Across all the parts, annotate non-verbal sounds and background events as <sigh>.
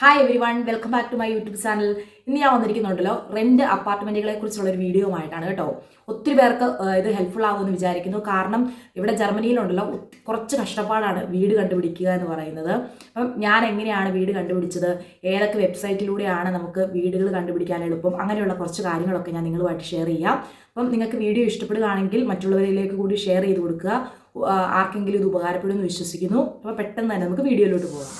Hi everyone welcome back to my YouTube channel ഇന്ന് ഞാൻ വന്നിരിക്കുന്നുണ്ടല്ലോ rent അപ്പാർട്ട്മെന്റുകളെ കുറിച്ചുള്ള ഒരു വീഡിയോ ആയിട്ടാണ് കേട്ടോ. ഒത്തിരി പേർക്ക് ഇത് ഹെൽപ്ഫുൾ ആകുമെന്ന് വിചാരിക്കുന്നു. കാരണം ഇവിടെ ജർമ്മനിയിലുണ്ടല്ലോ കുറച്ച് കഷ്ടപ്പാടാണ് വീട് കണ്ടുപിടിക്കുക എന്ന് പറയുന്നത്. അപ്പം ഞാൻ എങ്ങനെയാണ് വീട് കണ്ടുപിടിച്ചത്? ഏതൊക്കെ വെബ്സൈറ്റിലൂടെയാണ് നമുക്ക് വീടുകൾ കണ്ടുപിടിക്കാൻ എളുപ്പം? അങ്ങനെയുള്ള കുറച്ച് കാര്യങ്ങളൊക്കെ ഞാൻ നിങ്ങളുമായിട്ട് ഷെയർ ചെയ്യാം. അപ്പം നിങ്ങൾക്ക് വീഡിയോ ഇഷ്ടപ്പെടുകയാണെങ്കിൽ മറ്റുള്ളവരിലേക്ക് കൂടി ഷെയർ ചെയ്ത് കൊടുക്കുക. ആർക്കെങ്കിലും ഇത് ഉപകാരപ്പെടുമെന്ന് വിശ്വസിക്കുന്നു. അപ്പോൾ പെട്ടെന്ന് തന്നെ നമുക്ക് വീഡിയോയിലോട്ട് പോകാം.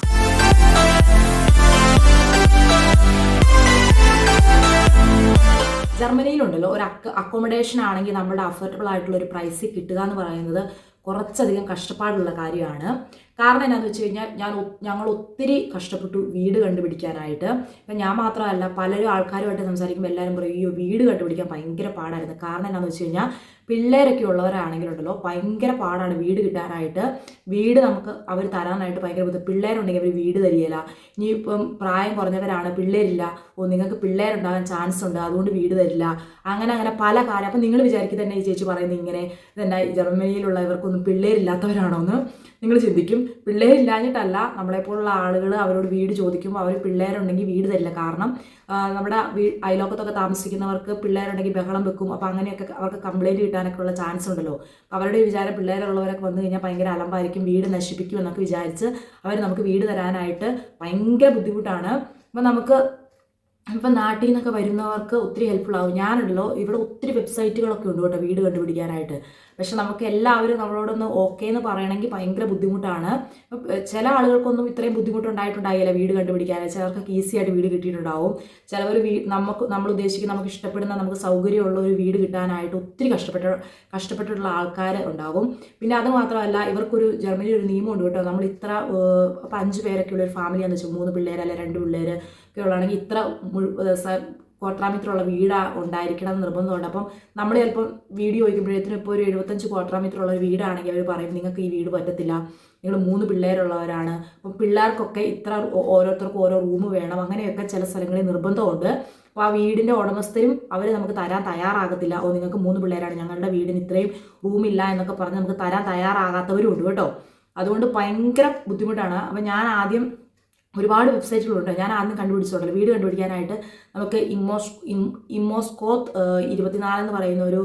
ജർമ്മനിയിലുണ്ടല്ലോ ഒരു അക്ക അക്കോമഡേഷൻ ആണെങ്കിൽ നമ്മുടെ അഫോർഡബിൾ ആയിട്ടുള്ള ഒരു പ്രൈസിൽ കിട്ടുക എന്ന് പറയുന്നത് കുറച്ചധികം കഷ്ടപ്പാടുള്ള കാര്യമാണ്. കാരണം എന്നാന്ന് വെച്ച് കഴിഞ്ഞാൽ ഞാൻ ഞങ്ങൾ ഒത്തിരി കഷ്ടപ്പെട്ടു വീട് കണ്ടുപിടിക്കാനായിട്ട്. ഇപ്പം ഞാൻ മാത്രമല്ല പലരും ആൾക്കാരുമായിട്ട് സംസാരിക്കുമ്പോൾ എല്ലാവരും പറയും അയ്യോ വീട് കണ്ടുപിടിക്കാൻ ഭയങ്കര പാടായിരുന്നു. കാരണം എന്താണെന്ന് വെച്ച് കഴിഞ്ഞാൽ പിള്ളേരൊക്കെ ഉള്ളവരാണെങ്കിലുണ്ടല്ലോ ഭയങ്കര പാടാണ് വീട് കിട്ടാനായിട്ട്. വീട് നമുക്ക് അവർ തരാനായിട്ട് ഭയങ്കര ബുദ്ധി പിള്ളേരുണ്ടെങ്കിൽ അവർ വീട് തരികയില്ല. ഇനിയിപ്പം പ്രായം കുറഞ്ഞവരാണ് പിള്ളേരില്ല. ഓ നിങ്ങൾക്ക് പിള്ളേരുണ്ടാകാൻ ചാൻസ് ഉണ്ട് അതുകൊണ്ട് വീട് തരില്ല. അങ്ങനെ അങ്ങനെ പല കാര്യം. അപ്പം നിങ്ങൾ വിചാരിക്കും തന്നെ ഈ ചേച്ചി പറയുന്നത് ഇങ്ങനെ. ഇതെന്നാ ജർമ്മനിയിലുള്ള ഇവർക്കൊന്നും പിള്ളേരില്ലാത്തവരാണോ എന്ന് നിങ്ങൾ ചിന്തിക്കും. പിള്ളേരില്ലാഞ്ഞിട്ടല്ല നമ്മളെപ്പോലുള്ള ആളുകൾ അവരോട് വീട് ചോദിക്കുമ്പോൾ അവർ പിള്ളേരുണ്ടെങ്കിൽ വീട് തരില്ല. കാരണം നമ്മുടെ വീ അയലോക്കത്തൊക്കെ താമസിക്കുന്നവർക്ക് പിള്ളേരുണ്ടെങ്കിൽ ബഹളം വെക്കും. അപ്പോൾ അങ്ങനെയൊക്കെ അവർക്ക് കംപ്ലൈന്റ് കിട്ടാനൊക്കെ ഉള്ള ചാൻസ് ഉണ്ടല്ലോ. അവരുടെ വിചാരം പിള്ളേരുള്ളവരൊക്കെ വന്നു കഴിഞ്ഞാൽ ഭയങ്കര അലമ്പായിരിക്കും. വീട് നശിപ്പിക്കും എന്നൊക്കെ വിചാരിച്ച് അവർ നമുക്ക് വീട് തരാനായിട്ട് ഭയങ്കര ബുദ്ധിമുട്ടാണ്. അപ്പോൾ നമുക്ക് ഇപ്പം നാട്ടിൽ നിന്നൊക്കെ വരുന്നവർക്ക് ഒത്തിരി ഹെൽപ്ഫുൾ ആവും. ഞാനുണ്ടല്ലോ ഇവിടെ ഒത്തിരി വെബ്സൈറ്റുകളൊക്കെ ഉണ്ട് കേട്ടോ വീട് കണ്ടുപിടിക്കാനായിട്ട്. പക്ഷെ നമുക്ക് എല്ലാവരും നമ്മളോടൊന്ന് ഓക്കെ എന്ന് പറയണമെങ്കിൽ ഭയങ്കര ബുദ്ധിമുട്ടാണ്. ചില ആളുകൾക്കൊന്നും ഇത്രയും ബുദ്ധിമുട്ടുണ്ടായിട്ടുണ്ടായില്ല വീട് കണ്ടുപിടിക്കാൻ. ചിലർക്കൊക്കെ ഈസി ആയിട്ട് വീട് കിട്ടിയിട്ടുണ്ടാവും. ചിലവർ വീ നമുക്ക് നമ്മൾ ഉദ്ദേശിക്കുന്ന നമുക്ക് ഇഷ്ടപ്പെടുന്ന നമുക്ക് സൗകര്യമുള്ള ഒരു വീട് കിട്ടാനായിട്ട് ഒത്തിരി കഷ്ടപ്പെട്ട കഷ്ടപ്പെട്ടിട്ടുള്ള ആൾക്കാർ ഉണ്ടാകും. പിന്നെ അത് മാത്രമല്ല ഇവർക്കൊരു ജർമ്മനിയിൽ ഒരു നിയമമുണ്ട് കേട്ടോ. നമ്മൾ ഇത്ര അപ്പം അഞ്ച് പേരൊക്കെ ഉള്ള ഒരു ഫാമിലിയാന്ന് വെച്ചാൽ മൂന്ന് പിള്ളേർ അല്ലെങ്കിൽ രണ്ട് പിള്ളേർ ഒക്കെ ഉള്ളതാണെങ്കിൽ ഇത്ര ക്വാർട്ടറാമീറ്ററുള്ള വീട് ഉണ്ടായിരിക്കണം എന്ന് നിർബന്ധമുണ്ട്. അപ്പം നമ്മൾ ചിലപ്പോൾ വീഡിയോ ചോദിക്കുമ്പോഴത്തേനും ഇപ്പോൾ ഒരു എഴുപത്തഞ്ച് ക്വാർട്ടറാമീറ്ററുള്ള ഒരു വീടാണെങ്കിൽ അവർ പറയും നിങ്ങൾക്ക് ഈ വീട് പറ്റത്തില്ല. നിങ്ങൾ മൂന്ന് പിള്ളേരുള്ളവരാണ്. അപ്പം പിള്ളേർക്കൊക്കെ ഇത്ര ഓരോരുത്തർക്കും ഓരോ റൂം വേണം. അങ്ങനെയൊക്കെ ചില സ്ഥലങ്ങളിൽ നിർബന്ധമുണ്ട്. അപ്പോൾ ആ വീടിന്റെ ഉടമസ്ഥരും അവർ നമുക്ക് തരാൻ തയ്യാറാകത്തില്ല. ഓ നിങ്ങൾക്ക് മൂന്ന് പിള്ളേരാണ്. ഞങ്ങളുടെ വീടിന് ഇത്രയും റൂമില്ല എന്നൊക്കെ പറഞ്ഞ് നമുക്ക് തരാൻ തയ്യാറാകാത്തവരും ഉണ്ട് കേട്ടോ. അതുകൊണ്ട് ഭയങ്കര ബുദ്ധിമുട്ടാണ്. അപ്പം ഞാൻ ആദ്യം ഒരുപാട് വെബ്സൈറ്റുകളുണ്ട്. ഞാൻ ആദ്യം കണ്ടുപിടിച്ചിട്ടുണ്ടല്ലോ വീട് കണ്ടുപിടിക്കാനായിട്ട് നമുക്ക് ഇമ്മോസ് ഇമ്മോസ്കോത്ത് ഇരുപത്തിനാലെന്ന് പറയുന്ന ഒരു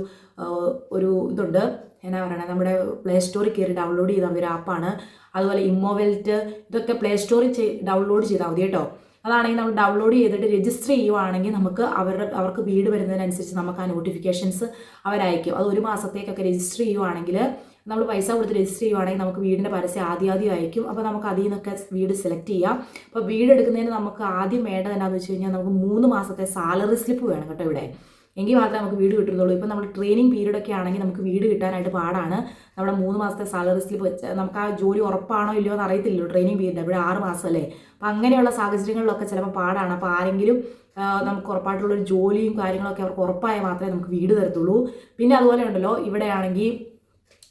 ഒരു ഇതുണ്ട്. എന്നാ പറയണത് നമ്മുടെ പ്ലേ സ്റ്റോറിൽ കയറി ഡൗൺലോഡ് ചെയ്താൽ മതി. ഒരു ആപ്പാണ് അതുപോലെ ഇമ്മോവെൽറ്റ് ഇതൊക്കെ പ്ലേ സ്റ്റോറിൽ ഡൗൺലോഡ് ചെയ്താൽ മതി കേട്ടോ. അതാണെങ്കിൽ നമ്മൾ ഡൗൺലോഡ് ചെയ്തിട്ട് രജിസ്റ്റർ ചെയ്യുവാണെങ്കിൽ നമുക്ക് അവരുടെ അവർക്ക് വീട് വരുന്നതിനനുസരിച്ച് നമുക്ക് ആ നോട്ടിഫിക്കേഷൻസ് അവരയക്കും. അത് ഒരു മാസത്തേക്കൊക്കെ രജിസ്റ്റർ ചെയ്യുവാണെങ്കിൽ നമ്മൾ പൈസ കൊടുത്ത് രജിസ്റ്റർ ചെയ്യുവാണെങ്കിൽ നമുക്ക് വീടിന്റെ പരസ്യം ആദ്യം ആദ്യം അയക്കും അപ്പോൾ നമുക്ക് അതിൽ നിന്നൊക്കെ വീട് സെലക്ട് ചെയ്യാം. അപ്പോൾ വീട് എടുക്കുന്നതിന് നമുക്ക് ആദ്യം വേണ്ടത് എന്താണെന്ന് വെച്ച് കഴിഞ്ഞാൽ നമുക്ക് മൂന്ന് മാസത്തെ സാലറി സ്ലിപ്പ് വേണം കേട്ടോ ഇവിടെ. എങ്കിൽ മാത്രമേ നമുക്ക് വീട് കിട്ടുന്നുള്ളൂ ഇപ്പം നമ്മൾ ട്രെയിനിങ് പീരീഡ് ഒക്കെ ആണെങ്കിൽ നമുക്ക് വീട് കിട്ടാനായിട്ട് പാടാണ്. നമ്മുടെ മൂന്ന് മാസത്തെ സാലറി സ്ലിപ്പ് വെച്ച് നമുക്ക് ആ ജോലി ഉറപ്പാണോ ഇല്ലയോ എന്ന് അറിയത്തില്ലല്ലോ ട്രെയിനിങ് പീരീഡ് ഇവിടെ ആറ് മാസം അല്ലേ? അപ്പം അങ്ങനെയുള്ള സാഹചര്യങ്ങളിലൊക്കെ ചിലപ്പോൾ പാടാണ്. അപ്പോൾ ആരെങ്കിലും നമുക്ക് ഉറപ്പായിട്ടുള്ളൊരു ജോലിയും കാര്യങ്ങളൊക്കെ അവർക്ക് ഉറപ്പായാൽ മാത്രമേ നമുക്ക് വീട് തരത്തുള്ളൂ. പിന്നെ അതുപോലെ ഉണ്ടല്ലോ ഇവിടെയാണെങ്കിൽ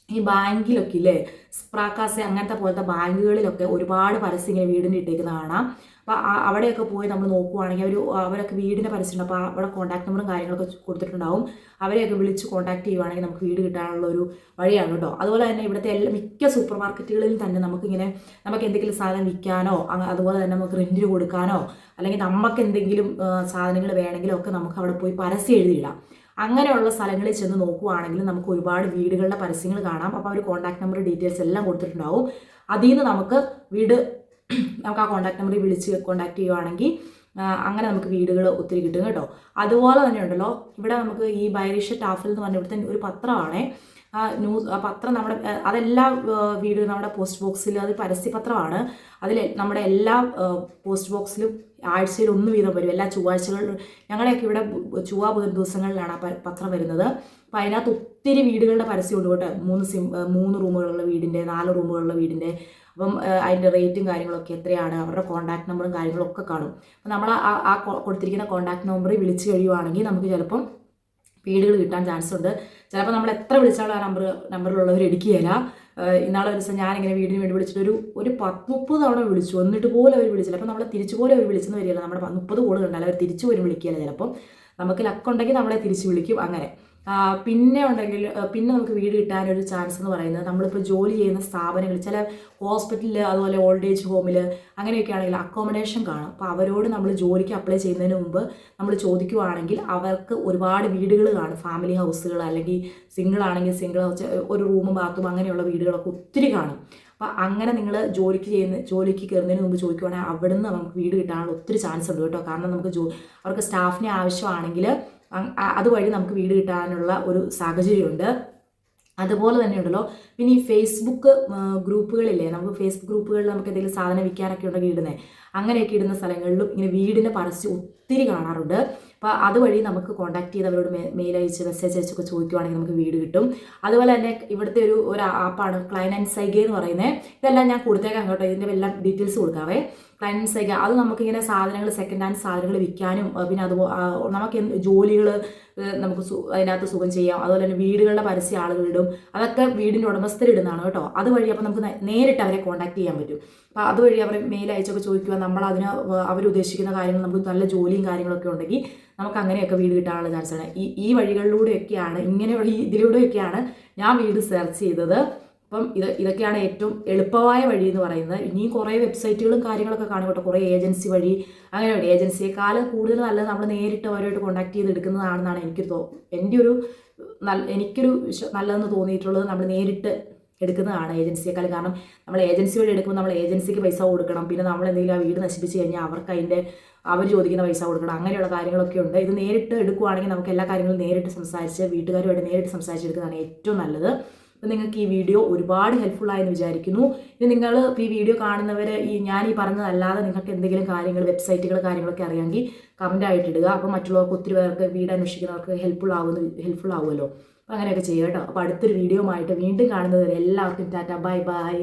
ഈ ബാങ്കിലൊക്കെ ഇല്ലേ? സ്പ്രാക്കാസെ അങ്ങനത്തെ പോലത്തെ ബാങ്കുകളിലൊക്കെ ഒരുപാട് പരസ്യം ഇങ്ങനെ വീടിന്റെ ഇട്ടേക്ക് കാണാം. അപ്പോൾ അവിടെയൊക്കെ പോയി നമ്മൾ നോക്കുവാണെങ്കിൽ അവർ അവരൊക്കെ വീടിന്റെ പരസ്യം ഉണ്ട് അപ്പോൾ അവിടെ കോൺടാക്ട് നമ്പറും കാര്യങ്ങളൊക്കെ കൊടുത്തിട്ടുണ്ടാവും. അവരെയൊക്കെ വിളിച്ച് കോൺടാക്ട് ചെയ്യുവാണെങ്കിൽ നമുക്ക് വീട് കിട്ടാനുള്ള ഒരു വഴിയാണ് കേട്ടോ. അതുപോലെ തന്നെ ഇവിടുത്തെ എല്ലാ മിക്ക സൂപ്പർ മാർക്കറ്റുകളിലും തന്നെ നമുക്കിങ്ങനെ നമുക്ക് എന്തെങ്കിലും സാധനം വിൽക്കാനോ അതുപോലെ തന്നെ നമുക്ക് റെന്റിന് കൊടുക്കാനോ അല്ലെങ്കിൽ നമുക്ക് എന്തെങ്കിലും സാധനങ്ങൾ വേണമെങ്കിലോ ഒക്കെ നമുക്ക് അവിടെ പോയി പരസ്യം എഴുതിയിടാം. അങ്ങനെയുള്ള സ്ഥലങ്ങളിൽ ചെന്ന് നോക്കുവാണെങ്കിൽ നമുക്ക് ഒരുപാട് വീടുകളുടെ പരസ്യങ്ങൾ കാണാം. അപ്പോൾ അവർ കോൺടാക്ട് നമ്പർ ഡീറ്റെയിൽസ് എല്ലാം കൊടുത്തിട്ടുണ്ടാവും. അതിൽ നിന്ന് നമുക്ക് വീട് <clears throat> നമുക്ക് ആ കോൺടാക്ട് നമ്പറിൽ വിളിച്ച് കോൺടാക്ട് ചെയ്യുവാണെങ്കിൽ അങ്ങനെ നമുക്ക് വീടുകൾ ഒത്തിരി കിട്ടും കേട്ടോ. അതുപോലെ തന്നെ ഉണ്ടല്ലോ ഇവിടെ നമുക്ക് ഈ ബൈറിഷ ടാഫിൽ എന്ന് പറഞ്ഞ ഇവിടുത്തെ ഒരു പത്രമാണ്. ന്യൂസ് പത്രം നമ്മുടെ അതെല്ലാ വീടുകളും വീട് നമ്മുടെ പോസ്റ്റ് ബോക്സിൽ അത് പരസ്യപത്രമാണ്. അതിൽ നമ്മുടെ എല്ലാ പോസ്റ്റ് ബോക്സിലും ആഴ്ചയിൽ ഒന്ന് വീതം വരും. എല്ലാ ചൊവ്വാഴ്ചകളിലും ഞങ്ങളെയൊക്കെ ഇവിടെ ചൊവ്വാ ബുധൻ ദിവസങ്ങളിലാണ് പത്രം വരുന്നത്. അപ്പോൾ അതിനകത്ത് ഒത്തിരി വീടുകളുടെ പരസ്യമുണ്ട് കേട്ടോ. മൂന്ന് സിം മൂന്ന് റൂമുകളുള്ള വീടിന്റെ നാല് റൂമുകളുള്ള വീടിന്റെ. അപ്പം അതിന്റെ റേറ്റും കാര്യങ്ങളൊക്കെ എത്രയാണ് അവരുടെ കോൺടാക്ട് നമ്പറും കാര്യങ്ങളും ഒക്കെ കാണും. അപ്പം നമ്മൾ ആ കൊടുത്തിരിക്കുന്ന കോൺടാക്ട് നമ്പറിൽ വിളിച്ച് കഴിയുവാണെങ്കിൽ നമുക്ക് ചിലപ്പം വീടുകൾ കിട്ടാൻ ചാൻസ് ഉണ്ട് ചിലപ്പോൾ നമ്മൾ എത്ര വിളിച്ചാലും ആ നമ്പർ നമ്പറിലുള്ളവർ എടുക്കുകയില്ല. ഇന്നാളെ ഒരു ദിവസം ഞാനിങ്ങനെ വീടിന് വേണ്ടി വിളിച്ചിട്ട് ഒരു ഒരു പത്ത് മുപ്പത് തവണ വിളിച്ചു. എന്നിട്ട് പോലും അവർ വിളിച്ചില്ല. അപ്പോൾ നമ്മളെ തിരിച്ചു പോലും അവർ വിളിച്ചെന്ന് വരികയില്ല. നമ്മുടെ മുപ്പത് കോൾ കണ്ടാൽ അവർ തിരിച്ചു പോലും വിളിക്കുകയില്ല ചിലപ്പം. നമുക്ക് ലക്കുണ്ടെങ്കിൽ നമ്മളെ തിരിച്ച് വിളിക്കും. അങ്ങനെ. പിന്നെ ഉണ്ടെങ്കിൽ പിന്നെ നമുക്ക് വീട് കിട്ടാനൊരു ചാൻസ് എന്ന് പറയുന്നത് നമ്മളിപ്പോൾ ജോലി ചെയ്യുന്ന സ്ഥാപനങ്ങൾ ചില ഹോസ്പിറ്റലിൽ അതുപോലെ ഓൾഡ് ഏജ് ഹോമിൽ അങ്ങനെയൊക്കെ ആണെങ്കിൽ അക്കോമഡേഷൻ കാണും. അപ്പോൾ അവരോട് നമ്മൾ ജോലിക്ക് അപ്ലൈ ചെയ്യുന്നതിന് മുമ്പ് നമ്മൾ ചോദിക്കുവാണെങ്കിൽ അവർക്ക് ഒരുപാട് വീടുകൾ കാണും. ഫാമിലി ഹൗസുകൾ അല്ലെങ്കിൽ സിംഗിൾ ആണെങ്കിൽ സിംഗിൾ ഹൗസ് ഒരു റൂമും ബാത്റൂം അങ്ങനെയുള്ള വീടുകളൊക്കെ ഒത്തിരി കാണും. അപ്പോൾ അങ്ങനെ നിങ്ങൾ ജോലിക്ക് ചെയ്യുന്ന ജോലിക്ക് കയറുന്നതിന് മുമ്പ് ചോദിക്കുവാണെങ്കിൽ അവിടുന്ന് നമുക്ക് വീട് കിട്ടാനുള്ള ഒത്തിരി ചാൻസ് ഉണ്ട് കേട്ടോ. കാരണം നമുക്ക് ജോ അവർക്ക് സ്റ്റാഫിനെ ആവശ്യമാണെങ്കിൽ അതുവഴി നമുക്ക് വീട് കിട്ടാനുള്ള ഒരു സാഹചര്യമുണ്ട്. അതുപോലെ തന്നെ ഉണ്ടല്ലോ പിന്നെ ഈ ഫേസ്ബുക്ക് ഗ്രൂപ്പുകളില്ലേ നമുക്ക് ഫേസ്ബുക്ക് ഗ്രൂപ്പുകളിൽ നമുക്ക് എന്തെങ്കിലും സാധനം വിൽക്കാനൊക്കെ ഉണ്ടെങ്കിൽ ഇടുന്നത് അങ്ങനെയൊക്കെ ഇടുന്ന സ്ഥലങ്ങളിലും ഇങ്ങനെ വീടിന്റെ പരസ്യം ഒത്തിരി കാണാറുണ്ട്. അപ്പോൾ അതുവഴി നമുക്ക് കോൺടാക്ട് ചെയ്ത് അവരോട് മെയിൽ അയച്ച് മെസ്സേജ് അയച്ചൊക്കെ ചോദിക്കുവാണെങ്കിൽ നമുക്ക് വീട് കിട്ടും. അതുപോലെ തന്നെ ഇവിടുത്തെ ഒരു ഒരു ആപ്പാണ് ക്ലൈൻ ആൻഡ് സൈഗ എന്ന് പറയുന്നത് ഇതെല്ലാം ഞാൻ കൊടുത്തേക്കാം കേട്ടോ. ഇതിന്റെ എല്ലാം ഡീറ്റെയിൽസ് കൊടുക്കാവേ. ക്ലൈൻ ആൻഡ് സൈഗ അത് നമുക്കിങ്ങനെ സാധനങ്ങൾ സെക്കൻഡ് ഹാൻഡ് സാധനങ്ങൾ വിൽക്കാനും പിന്നെ അതുപോലെ നമുക്ക് ജോലികൾ നമുക്ക് അതിനകത്ത് സുഖം ചെയ്യാം. അതുപോലെ തന്നെ വീടുകളുടെ പരസ്യം ആളുകളിടും അതൊക്കെ വീടിന്റെ ഉടമസ്ഥരിടുന്നതാണ് കേട്ടോ. അതുവഴി അപ്പോൾ നമുക്ക് നേരിട്ട് അവരെ കോൺടാക്ട് ചെയ്യാൻ പറ്റും. അപ്പോൾ അതുവഴി അവർ മെയിൽ അയച്ചൊക്കെ ചോദിക്കുക നമ്മൾ അതിന് അവർ ഉദ്ദേശിക്കുന്ന കാര്യങ്ങൾ നമുക്ക് നല്ല ജോലിയും കാര്യങ്ങളൊക്കെ ഉണ്ടെങ്കിൽ നമുക്ക് അങ്ങനെയൊക്കെ വീട് കിട്ടാനുള്ള ചാൻസ് ഉണ്ട് ഈ ഈ വഴികളിലൂടെയൊക്കെയാണ് ഇങ്ങനെ ഈ ഇതിലൂടെയൊക്കെയാണ് ഞാൻ വീട് സെർച്ച് ചെയ്തത്. അപ്പം ഇത് ഇതൊക്കെയാണ് ഏറ്റവും എളുപ്പമായ വഴി എന്ന് പറയുന്നത്. ഇനിയും കുറേ വെബ്സൈറ്റുകളും കാര്യങ്ങളൊക്കെ കാണും കേട്ടോ. കുറേ ഏജൻസി വഴി അങ്ങനെ വഴി. ഏജൻസിയെക്കാളും കൂടുതൽ നല്ലത് നമ്മൾ നേരിട്ട് അവരുമായിട്ട് കോൺടാക്ട് ചെയ്ത് എടുക്കുന്നതാണെന്നാണ് എനിക്ക് തോ എന്റെ ഒരു നല്ല എനിക്കൊരു നല്ലതെന്ന് തോന്നിയിട്ടുള്ളത് നമ്മൾ നേരിട്ട് എടുക്കുന്നതാണ് ഏജൻസിയേക്കാൾ. കാരണം നമ്മൾ ഏജൻസി വഴി എടുക്കുമ്പോൾ നമ്മൾ ഏജൻസിക്ക് പൈസ കൊടുക്കണം. പിന്നെ നമ്മൾ എന്തെങ്കിലും ആ വീട് നശിപ്പിച്ച് കഴിഞ്ഞാൽ അവർക്ക് അതിന്റെ അവർ ചോദിക്കുന്ന പൈസ കൊടുക്കണം. അങ്ങനെയുള്ള കാര്യങ്ങളൊക്കെ ഉണ്ട്. ഇത് നേരിട്ട് എടുക്കുവാണെങ്കിൽ നമുക്ക് എല്ലാ കാര്യങ്ങളും നേരിട്ട് സംസാരിച്ച് വീട്ടുകാരുമായിട്ട് നേരിട്ട് സംസാരിച്ചെടുക്കുന്നതാണ് ഏറ്റവും നല്ലത്. അപ്പോൾ നിങ്ങൾക്ക് ഈ വീഡിയോ ഒരുപാട് ഹെൽപ്ഫുള്ളായെന്ന് വിചാരിക്കുന്നു. ഇനി നിങ്ങൾ ഈ വീഡിയോ കാണുന്നവർ ഈ ഞാൻ ഈ പറഞ്ഞതല്ലാതെ നിങ്ങൾക്ക് എന്തെങ്കിലും കാര്യങ്ങൾ വെബ്സൈറ്റുകൾ കാര്യങ്ങളൊക്കെ അറിയാമെങ്കിൽ കമന്റ് ആയിട്ടിടുക അപ്പോൾ മറ്റുള്ളവർക്ക് ഒത്തിരി പേർക്ക് വീട് അന്വേഷിക്കുന്നവർക്ക് ഹെൽപ്ഫുൾ ആവുന്ന ഹെൽപ്ഫുൾ ആവുമല്ലോ. അങ്ങനെയൊക്കെ ചെയ്യുക കേട്ടോ. അപ്പോൾ അടുത്തൊരു വീഡിയോ ആയിട്ട് വീണ്ടും കാണുന്നത് എല്ലാവർക്കും ടാറ്റ ബൈ ബൈ.